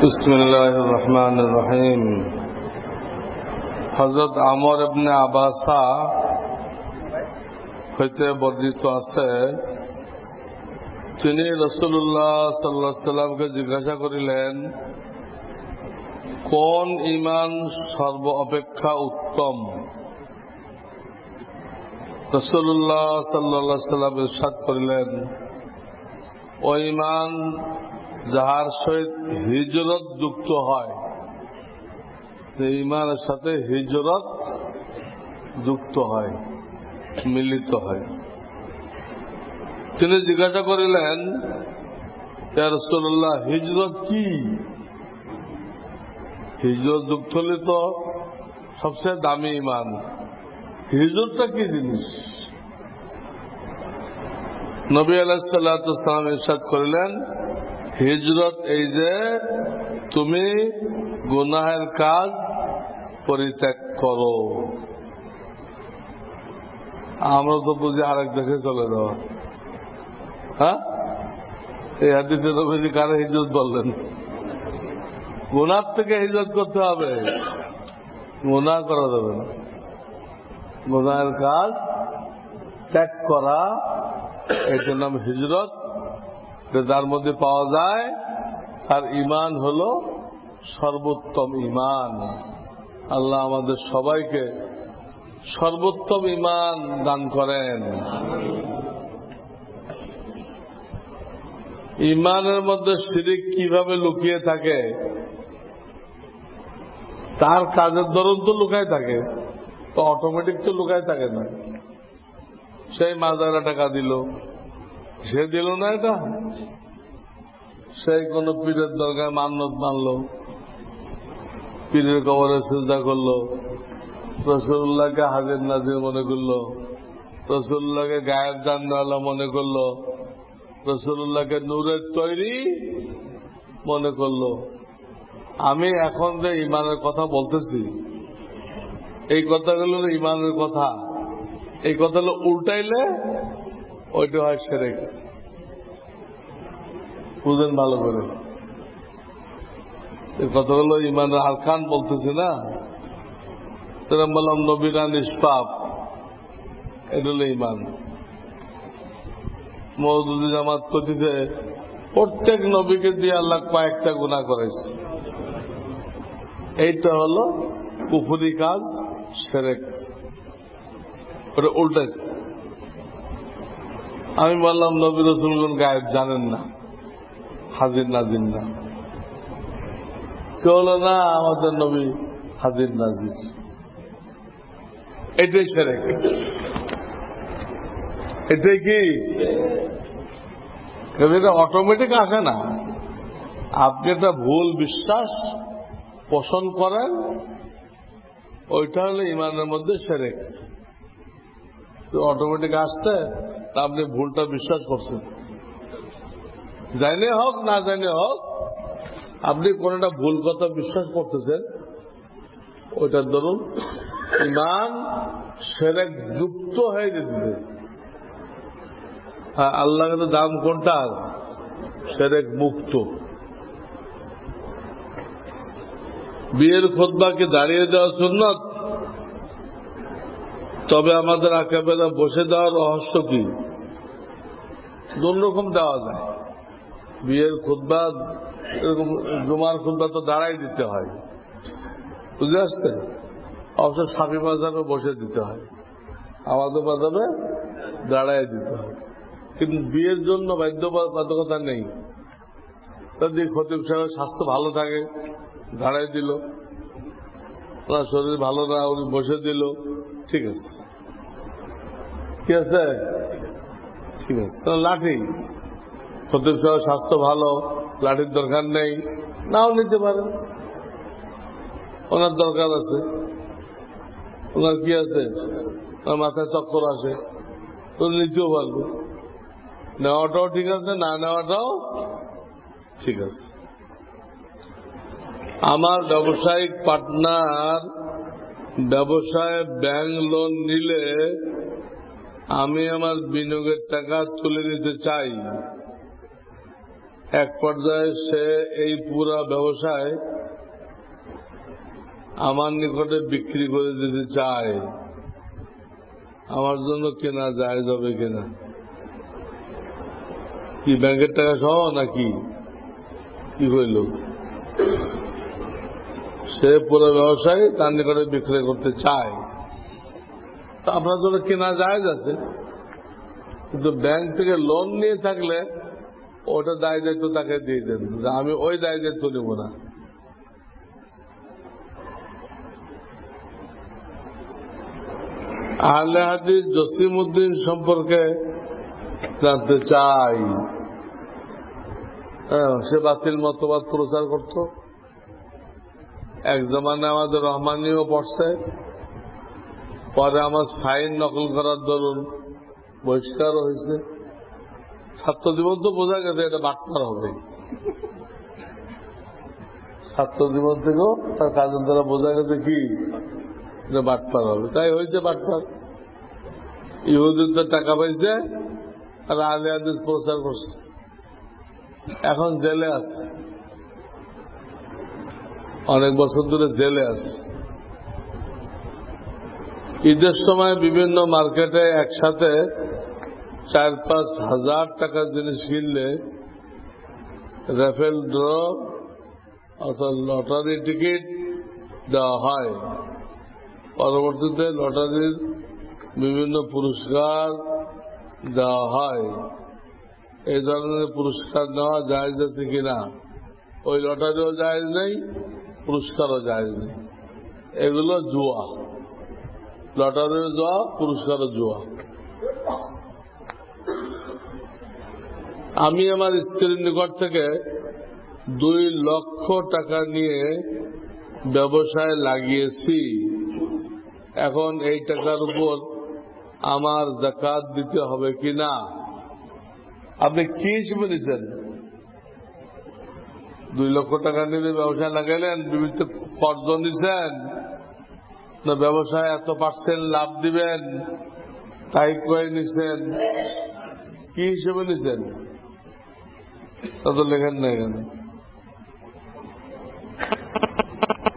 بسم الله الرحمن الرحيم হজরত আমর ইবনে আবাসা হইতে বর্ণিত আছে তিনি রসুল্লাহ সাল্লাহ সাল্লামকে জিজ্ঞাসা করিলেন কোন ইমান সর্ব অপেক্ষা উত্তম রসুল্লাহ সাল্লাহ সাল্লাম ইরশাদ করিলেন ও ইমান যাহার সহিত হিজরত যুক্ত হয় ইমানের সাথে হিজরত যুক্ত হয়, মিলিত হয়। তিনি জিজ্ঞাসা করিলেন রসুল্লাহ হিজরত কি? হিজরত যুক্ত হলে তো সবচেয়ে দামি ইমান। হিজরতটা কি জিনিস? নবী আলাহ আলাহিসাল্লাম ইরশাদ করিলেন হিজরত এই যে তুমি গুনাহের কাজ পরিত্যাগ করো। আমরা তো বুঝি আরেক দেশে চলে যাওয়া। হ্যাঁ? এই হাদিসে নবীজি কারে হিজরত বললেন? গুনার থেকে হিজরত করতে হবে। গুনাহ করা যাবে না। গুনাহের কাজ ত্যাগ করা, এটার নাম হিজরত। যার মধ্যে পাওয়া যায়, তার ইমান হল সর্বোত্তম ইমান আল্লাহ আমাদের সবাইকে সর্বোত্তম ইমান দান করেন। ইমানের মধ্যে শিরিক কীভাবে লুকিয়ে থাকে? তার কাজের দরুন তো লুকায় থাকে, তো অটোমেটিক তো লুকায় থাকে না। সেই মাজারা টাকা দিল। সে দিল না এটা। সেই কোন পীরের দরকার মান্নত মানল। পীরের কবরে চেষ্টা করল। রসুল্লাহকে হাজির নাজির মনে করল। রসুল্লাহকে গায়েব জানওয়ালা মনে করল। রসুল্লাহকে নূরের তৈরি মনে করল। আমি এখন যে ইমানের কথা বলতেছি, এই কথাগুলো ইমানের কথা, এই কথাগুলো উল্টাইলে ওইটা হয় সেরেক বুঝেন ভালো করে। কথাগুলো ইমানের আরকান বলতেছে না? সেরকম বললাম, নবীরা নিষ্পাপ। এটা হলো ইমান। মৌদুদি জামাত করতেছে প্রত্যেক নবীকে দিয়ে আল্লাহ কয়েকটা গুণা করেছে। এইটা হলো কুফুরি কাজ, সেরেক। ওটা উল্টেছে আমি বললাম, নবী রসুলগুন গায়েব জানেন না, হাজির নাজির না। কেউ না, আমাদের নবী হাজির নাজির। এটাই সেরে এটাই কি? এটা অটোমেটিক আসে না। আপনি একটা ভুল বিশ্বাস পোষণ করেন, ওইটা হলো ইমানের মধ্যে সেরেক। অটোমেটিক আসছে, তা আপনি ভুলটা বিশ্বাস করছেন। জানে হোক, না জানে হোক, আপনি কোন একটা ভুল কথা বিশ্বাস করতেছেন ওইটার ধরুন, ইমান সেরেক যুক্ত হয়ে যেতেছে। হ্যাঁ আল্লাহ কিন্তু দাম কোনটা? সেরেক মুক্ত। বিয়ের খোদবাকে দাঁড়িয়ে দেওয়া সুন্নত? তবে আমাদের আঁকাবেলা বসে দেওয়ার রহস্য কি? দোন রকম দেওয়া যায়। বিয়ের খুদ্া এরকম জুমার খুদ্া তো দাঁড়াই দিতে হয়। বুঝে আসছে অবশ্য সাফি বাজারে বসে দিতে হয়। আমাদের বাজারে দাঁড়াই দিতে হয়। কিন্তু বিয়ের জন্য বাধ্যবাধকতা নেই। যদি খতিব সাহেবের স্বাস্থ্য ভালো থাকে দাঁড়াই দিল। শরীর ভালো না, উনি বসে দিল। ঠিক আছে। কি আছে? ঠিক আছে। লাঠি। খতিব সাহেব স্বাস্থ্য ভালো, লাঠির দরকার নেই, নাও নিতে পারে ওনার দরকার আছে। ওনার কি আছে? মাথায় চক্কর আসে। তো নিতেও পারবে। নেওয়াটাও ঠিক আছে, না নেওয়াটাও ঠিক আছে। আমার ব্যবসায়িক পার্টনার ব্যবসায় ব্যাংক লোন নিলে আমি আমার বিনিয়োগের টাকা তুলে নিতে চাই। এক পর্যায়ে সে এই পুরা ব্যবসায় আমার নিকটে বিক্রি করে দিতে চায়। আমার জন্য কেনা যায় যাবে কিনা? কি ব্যাংকের টাকা সহ নাকি? কি হইল সে পুরো ব্যবসায়ী তার নিকটে বিক্রয় করতে চায়। তো আপনার জন্য কেনা যায় আছে। কিন্তু ব্যাংক থেকে লোন নিয়ে থাকলে ওটা দায় দায়িত্ব তাকে দিয়ে দেন। আমি ওই দায় দায়িত্ব নেব না। আহলে হাদিস জসিম উদ্দিন সম্পর্কে জানতে চাই। হ্যাঁ, সে বাতিল মতবাদ প্রচার করত। এক জমানে আমাদের রহমানিও পড়ছে। পরে আমার সাইন নকল করার দরুন বহিষ্কার হয়েছে। ছাত্র জীবন তো বোঝা গেছে এটা বাটপার হবে। ছাত্র জীবন থেকেও তার কাজের দ্বারা বোঝা গেছে কি? এটা বাটপার হবে। তাই হয়েছে বাটপার ইহুদিনদের টাকা পাইছে আর আলে আদিস প্রচার করছে। এখন জেলে আছে। অনেক বছর ধরে জেলে আছে। ঈদের সময় বিভিন্ন মার্কেটে একসাথে চার পাঁচ হাজার টাকার জিনিস কিনলে রেফেল ড্র অথবা লটারি টিকিট দেওয়া হয়। পরবর্তীতে লটারির বিভিন্ন পুরস্কার দেওয়া হয়। এই ধরনের পুরস্কার নেওয়া জায়জ আছে কিনা? ওই লটারিও জায়জ নেই পুরস্কারও জায়জ এগুলো জুয়া। লটারিও জুয়া, পুরস্কারও জুয়া। আমি আমার স্ত্রীর নিকট থেকে দুই লক্ষ টাকা নিয়ে ব্যবসায় লাগিয়েছি। এখন এই টাকার উপর আমার জাকাত দিতে হবে কি না আপনি কি হিসেবে দুই লক্ষ টাকা নিয়ে ব্যবসায় লাগাইলেন বিভিন্ন কর্জ নিছেন। না ব্যবসায় এত পার্সেন্ট লাভ দিবেন, তাই কয়ে নিছেন? কি হিসেবে নিছেন? তা তো লেখেন না এখানে।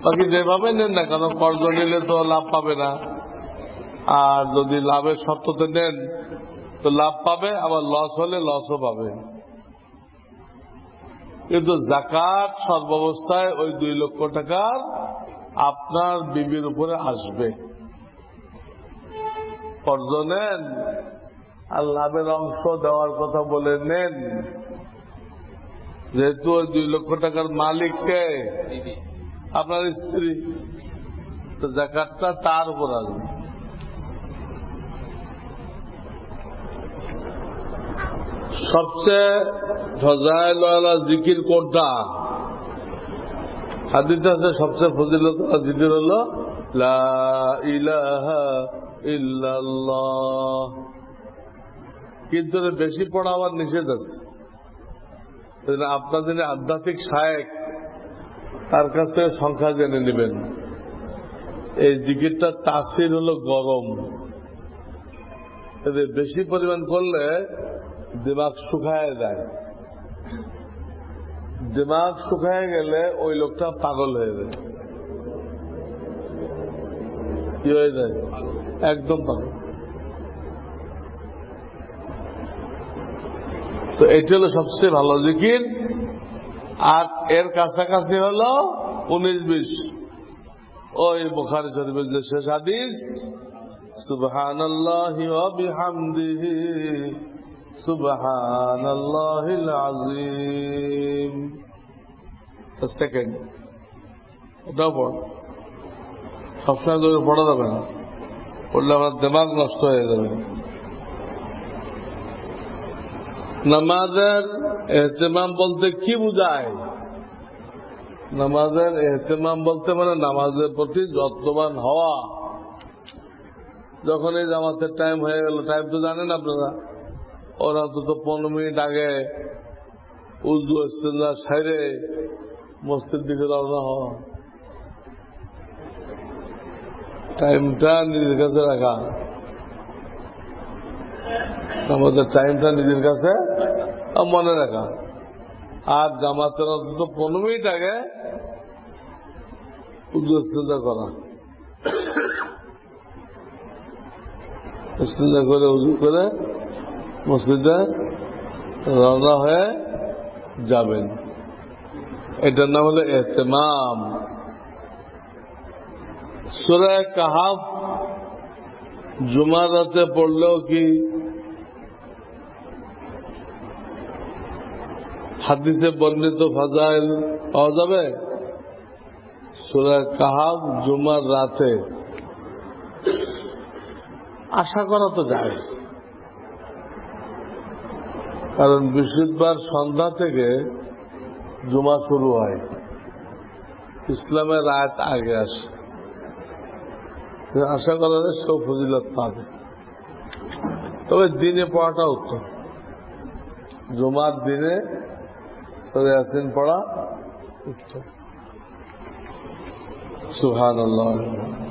বাকি যেভাবে নেন না কারণ কর্জ নিলে তো লাভ পাবে না। আর যদি লাভের শর্ততে নেন, তো লাভ পাবে, আবার লস হলে লসও পাবে। কিন্তু জাকাত সর্বাবস্থায় ওই দুই লক্ষ টাকার আপনার বিবির উপরে আসবে। কর্জ নেন আর লাভের অংশ দেওয়ার কথা বলে নেন। যেহেতু ওই দুই লক্ষ টাকার মালিককে আপনার স্ত্রী। তো জাকাতটা তার উপর আসবে। সবচেয়ে ফজাইল জিকির কোনটা? হাদিতে আছে, সবচেয়ে ফজিলত জিকির হল কিন্তু বেশি পড়া আবার নিষেধ আছে। আপনার যিনি আধ্যাত্মিক সায়ক তার কাছ থেকে সংখ্যা জেনে নেবেন। এই জিকিরটা তাসির হলো গরম। বেশি পরিমাণ করলে দিমাগ শুকায় যায়। দিমাগ শুকায় গেলে ওই লোকটা পাগল হয়ে যায়। কি হয়ে যায়? একদম পাগল। তো এটি হলো সবচেয়ে ভালো জিকির। আর এর কাছাকাছি হলো উনিশ বিশ। ওই বোখারি শরীফের যে শেষ হাদিস সুবহান আল্লাহ বিহামদিহি। সুবহান আল্লাহ আজিম সেকেন্ড ওটাও পড়। সবসময় তো পড়া যাবে না। পড়লে আমার দিমাগ নষ্ট হয়ে যাবে। নামাজের এহতেমাম বলতে কি বুঝায়? নামাজের এহতেমাম বলতে মানে নামাজের প্রতি যত্নবান হওয়া। যখন এই জামাতের টাইম হয়ে গেল টাইম তো জানেন আপনারা। ওরা অন্তত পনেরো মিনিট আগে উর্দু ইস্তেঞ্জা সাইরে মসজিদ দিকে রওনা হওয়া। টাইমটা নিজের কাছে রাখা। আমাদের টাইমটা নিজের কাছে মনে রাখা। আর জামাতের অন্তত পনেরো মিনিট আগে উদ্যোগ করা। ইস্তেঞ্জা করে উজু করে মসজিদে রওনা হয়ে যাবেন। এটার নাম হলো এহতেমাম। সুরায় কাহাফ জুমার রাতে পড়লেও কি হাদিসে বর্ণিত ফাজাইল পাওয়া যাবে? সুরায় কাহাব জুমার রাতে। আশা করা তো যায়। কারণ বৃহস্পতিবার সন্ধ্যা থেকে জুমা শুরু হয়। ইসলামের রাত আগে আসে। আশা করা যায় সব ফজিলত পাবে। তবে দিনে পড়াটা উত্তম। জুমার দিনে সরে আসেন পড়া উত্তম। সুহান আল্লাহ